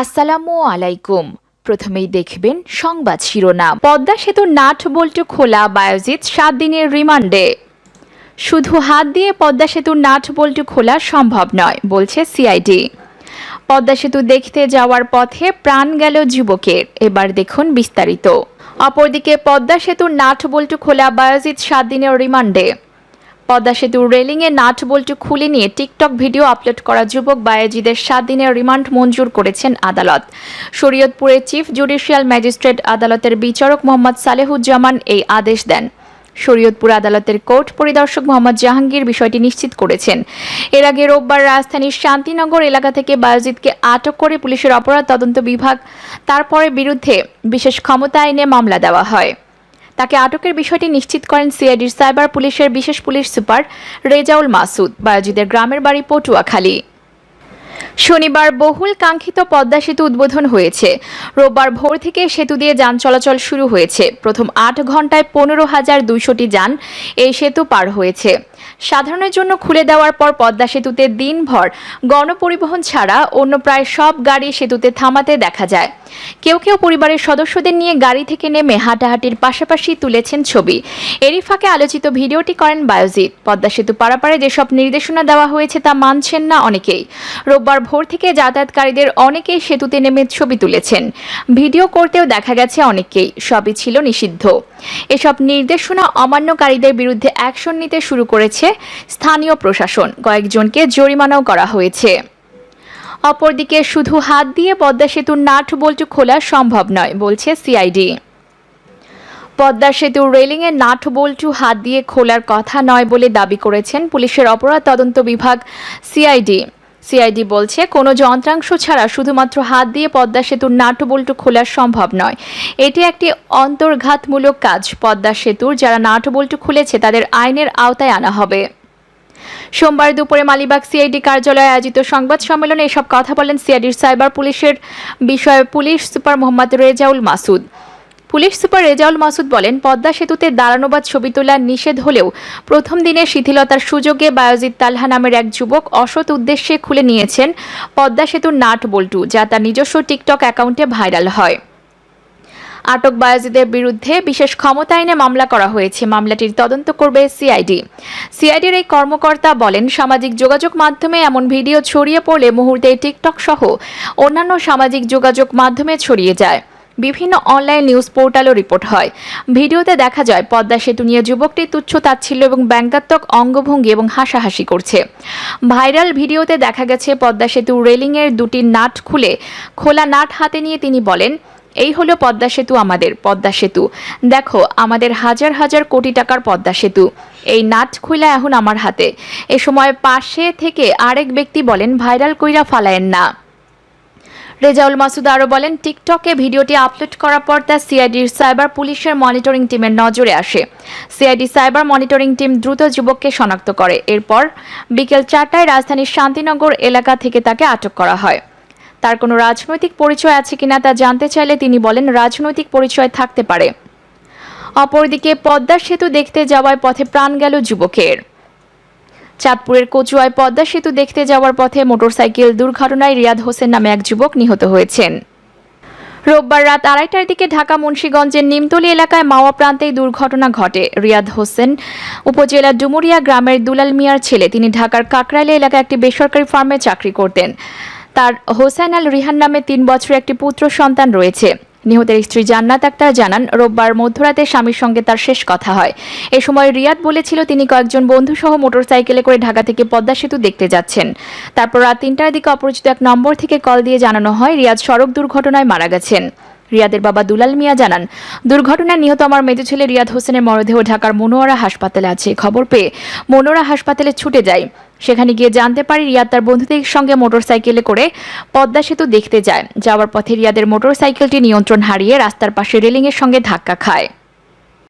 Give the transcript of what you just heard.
আসসালামু আলাইকুম। প্রথমেই দেখবেন সংবাদ শিরোনাম। পদ্মা সেতুর নাট বল্টু খোলা বায়োজিৎ সাত দিনের রিমান্ডে। শুধু হাত দিয়ে পদ্মা সেতুর নাট বল্টু খোলা সম্ভব নয়, বলছে সিআইডি। পদ্মা সেতু দেখতে যাওয়ার পথে প্রাণ গেল যুবকের, এবার দেখুন বিস্তারিত। অপরদিকে পদ্মা সেতুর নাট বল্টু খোলা বায়োজিৎ সাত দিনের রিমান্ডে। পদ্মা সেতুর রেলিংয়ে নাট বল্টু খুলে নিয়ে টিকটক ভিডিও আপলোড করা যুবক বায়াজিদের সাত দিনের রিমান্ড মঞ্জুর করেছেন আদালত। শরীয়তপুরের চিফ জুডিশিয়াল ম্যাজিস্ট্রেট আদালতের বিচারক মোহাম্মদ সালেহুজ্জামান এই আদেশ দেন। শরীয়তপুর আদালতের কোর্ট পরিদর্শক মোহাম্মদ জাহাঙ্গীর বিষয়টি নিশ্চিত করেছেন। এর আগে রোববার রাজধানীর শান্তিনগর এলাকা থেকে বায়োজিৎকে আটক করে পুলিশের অপরাধ তদন্ত বিভাগ, তারপরে বিরুদ্ধে বিশেষ ক্ষমতা আইনে মামলা দেওয়া হয়। তাকে আটকের বিষয়টি নিশ্চিত করেন সিআইডির সাইবার পুলিশের বিশেষ পুলিশ সুপার রেজাউল মাসুদ। বায়োজিদের গ্রামের বাড়ি পটুয়াখালী। শনিবার বহুল কাঙ্ক্ষিত পদ্মা সেতু উদ্বোধন হয়েছে। রোববার ভোর থেকে সেতু দিয়ে যান চলাচল শুরু হয়েছে। প্রথম আট ঘন্টায় পনেরো হাজার দুইশোটি যান এই সেতু পার হয়েছে। সাধারণের জন্য খুলে দেওয়ার পর পদ্মা সেতুতে দিনভর গণপরিবহন ছাড়া অন্য প্রায় সব গাড়ি সেতুতে থামাতে দেখা যায়। কেউ কেউ পরিবারের সদস্যদের নিয়ে গাড়ি থেকে নেমে হাঁটাহাঁটির পাশাপাশি তুলেছেন ছবি। এরই ফাঁকে আলোচিত ভিডিওটি করেন বায়োজিৎ। পদ্মা সেতু পারাপারে যেসব নির্দেশনা দেওয়া হয়েছে তা মানছেন না অনেকেই। রোববার ভোর থেকে যাতায়াতকারীদের অনেকেই সেতুতে নেমে ছবি তুলেছেন। ভিডিও করতেও দেখা গেছে অনেকেই সবই ছিল নিষিদ্ধ। এসব নির্দেশনা অমান্যকারীদের বিরুদ্ধে অ্যাকশন নিতে শুরু করেছে স্থানীয় প্রশাসন। কয়েকজনকে জরিমানাও করা হয়েছে। অপরদিকে শুধু হাত দিয়ে পদ্মা সেতুর নাট বল্টু খোলা সম্ভব নয়, বলছে সিআইডি। পদ্মা সেতুর রেলিংয়ে নাট বল্টু হাত দিয়ে খোলার কথা নয় বলে দাবি করেছেন পুলিশের অপরাধ তদন্ত বিভাগ সিআইডি। সিআইডি বলছে, কোনো যন্ত্রাংশ ছাড়া শুধুমাত্র হাত দিয়ে পদ্মা সেতুর নাট বল্টু খোলা সম্ভব নয়। এটি একটি অন্তর্ঘাতমূলক কাজ। পদ্মা সেতুর যারা নাট বল্টু খুলেছে, তাদের আইনের আওতায় আনা হবে। সোমবার দুপুরে মালিবাগ সিআইডি কার্যালয়ে আয়োজিত সংবাদ সম্মেলনে এসব কথা বলেন সিআইডির সাইবার পুলিশের বিষয়ে police super Mohammad Rezaul Masud. Police super Rezaul Masud বলেন, পদ্মা সেতুতে দাঁড়ানো বা ছবি তোলা নিষেধ হলেও প্রথম দিনে শিথিলতার সুযোগে বায়োজিৎ তালহা নামের এক যুবক অসৎ উদ্দেশ্যে খুলে নিয়েছেন পদ্মা সেতুর নাট বল্টু, যা তার নিজস্ব টিকটক অ্যাকাউন্টে ভাইরাল হয়। আটক বায়াজিদের বিরুদ্ধে বিশেষ ক্ষমতা আইনে মামলা করা হয়েছে। মামলাটির তদন্ত করবে সিআইডি। সিআইডির এই কর্মকর্তা বলেন, সামাজিক যোগাযোগ মাধ্যমে এমন ভিডিও ছড়িয়ে পড়লে মুহূর্তে টিকটক সহ অন্যান্য সামাজিক যোগাযোগ মাধ্যমে ছড়িয়ে যায়। বিভিন্ন অনলাইন নিউজ পোর্টালও রিপোর্ট হয়। ভিডিওতে দেখা যায়, পদ্মা সেতু নিয়ে যুবকটি তুচ্ছ তাচ্ছিল্য এবং ব্যঙ্গাত্মক অঙ্গভঙ্গি এবং হাসাহাসি করছে। ভাইরাল ভিডিওতে দেখা গেছে, পদ্মা সেতু রেলিংয়ের দুটি নাট খুলে খোলা নাট হাতে নিয়ে তিনি বলেন, এই হলো পদ্মা সেতু আমাদের, পদ্মা সেতু। দেখো, আমাদের হাজার হাজার কোটি টাকার পদ্মা সেতু। এই নাট খুইলা এখন আমার হাতে। এ সময় পাশে থেকে আরেক ব্যক্তি বলেন, ভাইরাল কইরা ফালায়েন না। রেজাউল মাসুদ আরও বলেন, টিকটকে ভিডিওটি আপলোড করার পর তা সিআইডির সাইবার পুলিশের মনিটরিং টিমের নজরে আসে। সিআইডি সাইবার মনিটরিং টিম দ্রুত যুবককে শনাক্ত করে। এরপর বিকেল চারটায় রাজধানীর শান্তিনগর এলাকা থেকে তাকে আটক করা হয়। তার কোনো রাজনৈতিক পরিচয় আছে কিনা তা জানতে চাইলে তিনি বলেন, রাজনৈতিক পরিচয় থাকতে পারে। অপরদিকে পদ্মা সেতু দেখতে যাওয়ার পথে প্রাণ গেল যুবকের। চাঁদপুরের কচুয়ায় পদ্মা সেতু দেখতে যাওয়ার পথে মোটরসাইকেল দুর্ঘটনায় রিয়াদ হোসেন নামে এক যুবক নিহত হয়েছেন। রোববার রাত আড়াইটার দিকে ঢাকা মুন্সীগঞ্জের নিমতলি এলাকায় মাওয়া প্রান্তে দুর্ঘটনা ঘটে। রিয়াদ হোসেন উপজেলার ডুমুরিয়া গ্রামের দুলাল মিয়ার ছেলে। তিনি ঢাকার কাকরাইলে এলাকায় একটি বেসরকারি ফার্মে চাকরি করতেন। তার হোসেন আল রিহান নামে তিন বছরের একটি পুত্র সন্তান রয়েছে। নিহতের স্ত্রী জান্নাত আক্তার জানান, রোববার মধ্যরাতে স্বামীর সঙ্গে তার শেষ কথা হয়। এ সময় রিয়াদ বলেছিল, তিনি কয়েকজন বন্ধুসহ মোটরসাইকেলে করে ঢাকা থেকে পদ্মা সেতু দেখতে যাচ্ছেন। তারপর রাত তিনটার দিকে অপরিচিত এক নম্বর থেকে কল দিয়ে জানানো হয়, রিয়াদ সড়ক দুর্ঘটনায় মারা গেছেন। রিয়াদের বাবা দুলাল মিয়া জানান, দুর্ঘটনায় নিহত আমার মেজ ছেলে রিয়াদ হোসেনের মরদেহ ঢাকার মনোয়ারা হাসপাতালে আছে। খবর পেয়ে মনোয়ারা হাসপাতালে ছুটে যায় সেখানে গিয়ে জানতে পারি রিয়াদ তার বন্ধুদের সঙ্গে মোটরসাইকেলে করে পদ্মা সেতু দেখতে যায়। যাওয়ার পথে রিয়াদের মোটরসাইকেলটি নিয়ন্ত্রণ হারিয়ে রাস্তার পাশে রেলিংয়ের সঙ্গে ধাক্কা খায়।